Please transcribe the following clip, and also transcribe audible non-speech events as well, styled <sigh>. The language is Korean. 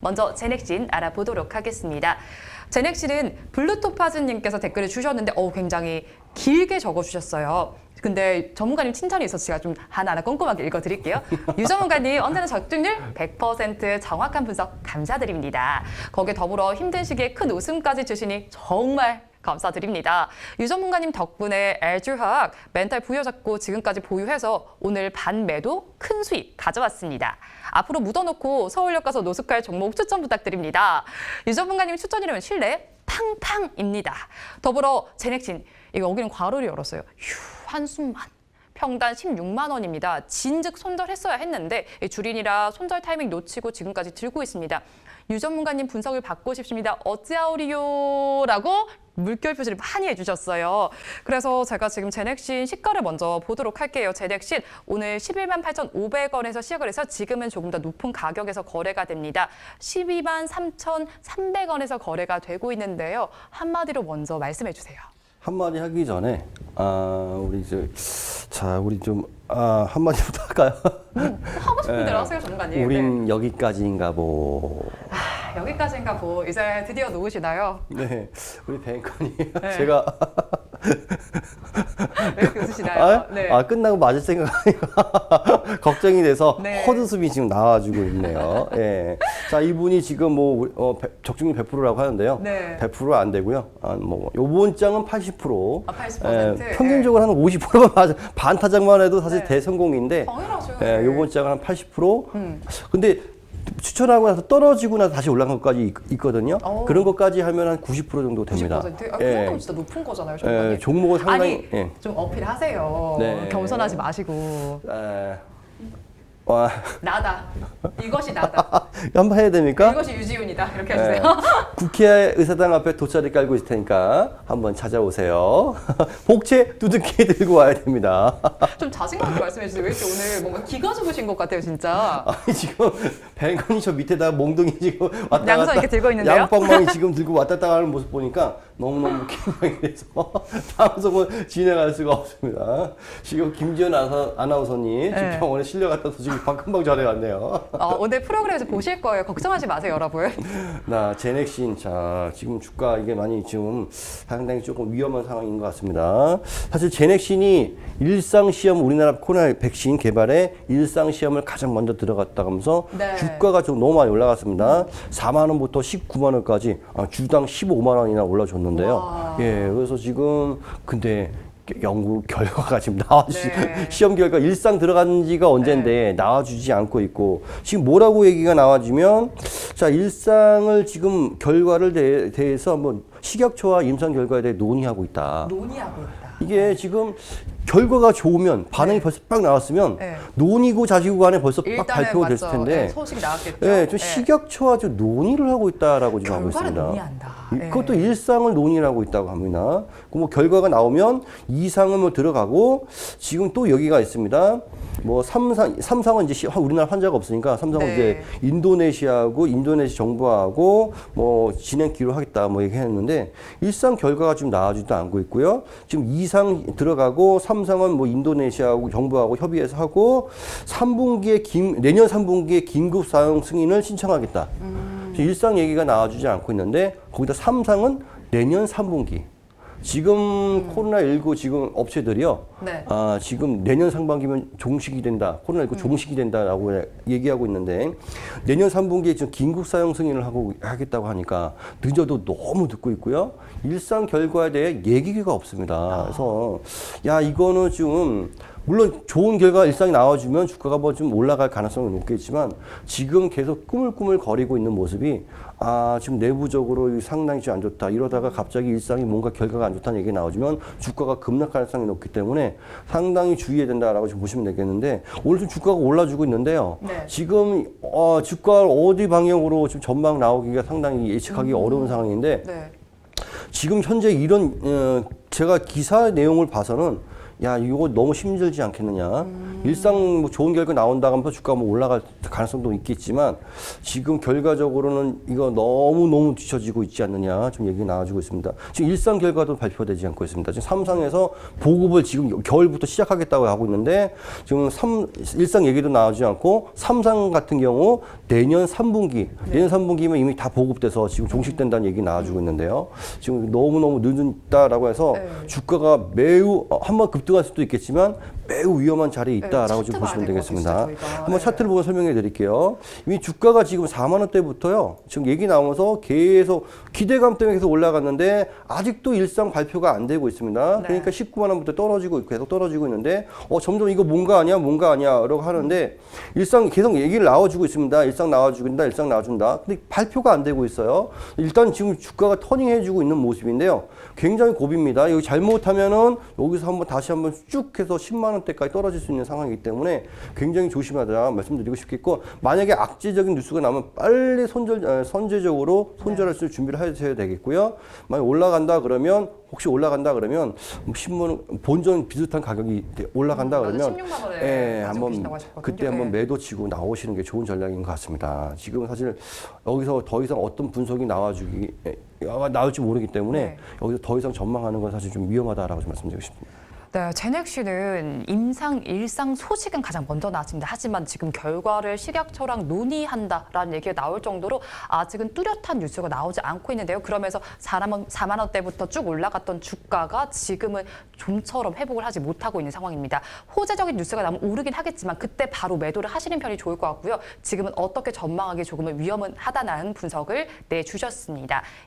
먼저 제넥신 알아보도록 하겠습니다. 제넥신은 블루토파즈님께서 댓글을 주셨는데 어 굉장히 길게 적어주셨어요. 근데 전문가님 칭찬이 있어서 제가 좀 하나하나 꼼꼼하게 읽어드릴게요. <laughs> 유 전문가님 언제나 적중률 100% 정확한 분석 감사드립니다. 거기에 더불어 힘든 시기에 큰 웃음까지 주시니 정말 감사드립니다. 유 전문가님 덕분에 LG화학 멘탈 부여잡고 지금까지 보유해서 오늘 반매도 큰 수익 가져왔습니다. 앞으로 묻어놓고 서울역 가서 노숙할 종목 추천 부탁드립니다. 유 전문가님 추천이라면 실내 팡팡입니다. 더불어 제넥신 이거 여기는 괄호를 열었어요. 휴 한숨만. 평단 16만 원입니다. 진즉 손절했어야 했는데 이 줄인이라 손절 타이밍 놓치고 지금까지 들고 있습니다. 유 전문가님 분석을 받고 싶습니다. 어찌하오리요? 라고 물결 표시를 많이 해주셨어요. 그래서 제가 지금 제넥신 시가를 먼저 보도록 할게요. 제넥신 오늘 11만 8,500원에서 시작을 해서 지금은 조금 더 높은 가격에서 거래가 됩니다. 12만 3,300원에서 거래가 되고 있는데요. 한마디로 먼저 말씀해 주세요. 한마디 하기 전에 아 우리 저자 우리 좀 아, 한마디부터 할까요? 하고 싶은 대로 <laughs> 하세요, 전문가님. 네. 우린 여기까지인가 보. 아, 여기까지인가 보. 이제 드디어 놓으시나요? 네, 우리 뱅컨이 네. <laughs> 제가 왜 이렇게 웃으시나요? 아, 네. 아, 끝나고 맞을 생각하니까 <laughs> 걱정이 돼서 네. 헛웃음이 지금 나와주고 있네요. 예. 자 이분이 지금 뭐 어, 배- 적중률 100%라고 하는데요. 네. 100%안 되고요. 아, 뭐 요번 장은 80%. 아, 80%? 예, 평균적으로 한 50%만 <laughs> 맞아. 반 타작만 해도 사실 네. 대성공인데. 당연하죠. 예, 요번 장은 한 80%. 근데 추천하고 나서 떨어지고 나서 다시 올라간 것까지 있- 있거든요. 오. 그런 것까지 하면 한 90% 정도 됩니다. 90%? 아, 예. 그만큼 진짜 높은 거잖아요. 예, 종목은 상당히 아니, 예. 좀 어필하세요. 네. 겸손하지 마시고. 에, 와, 나다. 이것이 나다. <laughs> 한번 해야 됩니까? 이것이 유지훈이다. 이렇게 예, 해주세요. <laughs> 국회 의사당 앞에 돗자리 깔고 있을 테니까 한번 찾아오세요. <laughs> 복채 두둑히 들고 와야 됩니다. 좀 자신감 있게 말씀해 주세요. 왜 이렇게 오늘 뭔가 기가 죽으신 것 같아요, 진짜. 아니 지금 뱅건이 저 밑에다 몽둥이 지금 왔다 양손 갔다 이렇게 들고 있는데요? 양방망이 지금 들고 왔다 갔다 하는 모습 보니까 너무너무 긴장이 돼서 <laughs> 방송을 진행할 수가 없습니다. 지금 김지현 아나- 아나운서님 지금 네. 병원에 실려갔다 서 지금 방금방 전에 왔네요. 어, 오늘 프로그램에서 보실 거예요. 걱정하지 마세요, 여러분. <laughs> 나 제넥신 자 지금 주가 이게 많이 지금 상당히 조금 위험한 상황인 것 같습니다. 사실 제넥신이 일상 시험 우리나라 코로나 백신 개발에 일상 시험을 가장 먼저 들어갔다 하면서 네. 주가가 좀 너무 많이 올라갔습니다. 4만 원부터 19만 원까지 아, 주당 15만 원이나 올라줬는데 요. 와. 예, 그래서 지금 근데 연구 결과가 지금 나와주지 네. <laughs> 시험 결과 일상 들어간 지가 언젠데 나와주지 않고 있고 지금 뭐라고 얘기가 나와지면 자 일상을 지금 결과를 대, 대해서 한번 식약처와 임상 결과에 대해 논의하고 있다. 논의하고 있다. 이게 지금 결과가 좋으면 반응이 네. 벌써 빡 나왔으면 네. 논의고 자시고 간에 벌써 빡 일단은 발표가 됐을 맞죠. 텐데 네, 소식이 나왔겠죠. 예, 저 네. 식약처와 저 논의를 하고 있다라고 지금 하고 결과를 있습니다. 논의한다. 이- 네. 그것도 일상을 논의하고 있다고 합니다. 그뭐 결과가 나오면 이상은 뭐 들어가고 지금 또 여기가 있습니다. 뭐 삼상 삼상은 이제 시- 우리나라 환자가 없으니까 삼상은 네. 이제 인도네시아하고 인도네시아 정부하고 뭐 진행 기로 하겠다 뭐 얘기했는데 일상 결과가 지금 나와지도 않고 있고요. 지금 이상 들어가고 삼 상은 뭐 인도네시아하고 정부하고 협의해서 하고 3분기에 긴 내년 3분기에 긴급 사용 승인을 신청하겠다. 지금 일상 얘기가 나와주지 않고 있는데 거기다 삼상은 내년 3분기. 지금 코로나19 지금 업체들이요. 네. 아, 지금 내년 상반기면 종식이 된다. 코로나19 종식이 된다라고 얘기하고 있는데 내년 3분기에 지금 긴급 사용 승인을 하고 하겠다고 하니까 늦어도 너무 듣고 있고요. 일상 결과에 대해 얘기가 없습니다. 그래서 야, 이거는 좀 물론 좋은 결과 일상이 나와주면 주가가 뭐 좀 올라갈 가능성은 높겠지만 지금 계속 꾸물꾸물 거리고 있는 모습이 아 지금 내부적으로 상당히 좀 안 좋다 이러다가 갑자기 일상이 뭔가 결과가 안 좋다는 얘기가 나오지만 주가가 급락 가능성이 높기 때문에 상당히 주의해야 된다라고 좀 보시면 되겠는데 오늘 좀 주가가 올라주고 있는데요 네. 지금 어, 주가 어디 방향으로 지금 전망 나오기가 상당히 예측하기 어려운 상황인데 네. 지금 현재 이런 어, 제가 기사 내용을 봐서는 야 이거 너무 힘들지 않겠느냐? 일상 뭐 좋은 결과 나온다 하면서 주가 뭐 올라갈 가능성도 있겠지만 지금 결과적으로는 이거 너무 너무 뒤처지고 있지 않느냐? 좀 얘기 나와주고 있습니다. 지금 일상 결과도 발표되지 않고 있습니다. 지금 삼상에서 보급을 지금 겨울부터 시작하겠다고 하고 있는데 지금 삼 일상 얘기도 나오지 않고 삼상 같은 경우 내년 3분기, 내년 3분기면 이미 다 보급돼서 지금 종식된다는 얘기 나와주고 있는데요. 지금 너무너무 늦다라고 해서 네. 주가가 매우 어, 한번 급등할 수도 있겠지만 매우 위험한 자리에 있다라고 네, 좀 차트가 보시면 되겠습니다. 한번 네. 차트를 보면 설명해 드릴게요. 이미 주가가 지금 4만 원대부터요. 지금 얘기 나오면서 계속 기대감 때문에 계속 올라갔는데 아직도 일상 발표가 안 되고 있습니다. 네. 그러니까 19만 원부터 떨어지고 있고 계속 떨어지고 있는데 어 점점 이거 뭔가 아니야 뭔가 아니야라고 하는데 일상 계속 얘기를 나와주고 있습니다. 일상 나와주긴다 일상 나와준다. 근데 발표가 안 되고 있어요. 일단 지금 주가가 터닝해주고 있는 모습인데요. 굉장히 고비입니다. 여기 잘못하면은 여기서 한번 다시 한번 쭉 해서 10만 원 대까지 떨어질 수 있는 상황이기 때문에 굉장히 조심하자 말씀드리고 싶겠고 만약에 악재적인 뉴스가 나면 빨리 손절 어, 선제적으로 손절할 수 있는 준비를 하셔야 되겠고요. 만약 올라간다 그러면 혹시 올라간다 그러면 뭐 신문 본전 비슷한 가격이 올라간다 음. 그러면 16만 원에 예, 한번. 그때 한번 예. 매도 치고 나오시는 게 좋은 전략인 것 같습니다. 지금 사실 여기서 더 이상 어떤 분석이 나와주기 에, 나올지 모르기 때문에 네. 여기서 더 이상 전망하는 건 사실 좀 위험하다라고 좀 말씀드리고 싶습니다. 네, 제넥시는 임상 일상 소식은 가장 먼저 나왔습니다. 하지만 지금 결과를 식약처랑 논의한다라는 얘기가 나올 정도로 아직은 뚜렷한 뉴스가 나오지 않고 있는데요. 그러면서 4만, 원, 4만 원대부터 쭉 올라갔던 주가가 지금은 좀처럼 회복을 하지 못하고 있는 상황입니다. 호재적인 뉴스가 나면 오르긴 하겠지만 그때 바로 매도를 하시는 편이 좋을 것 같고요. 지금은 어떻게 전망하기 조금은 위험은 하다는 분석을 내주셨습니다.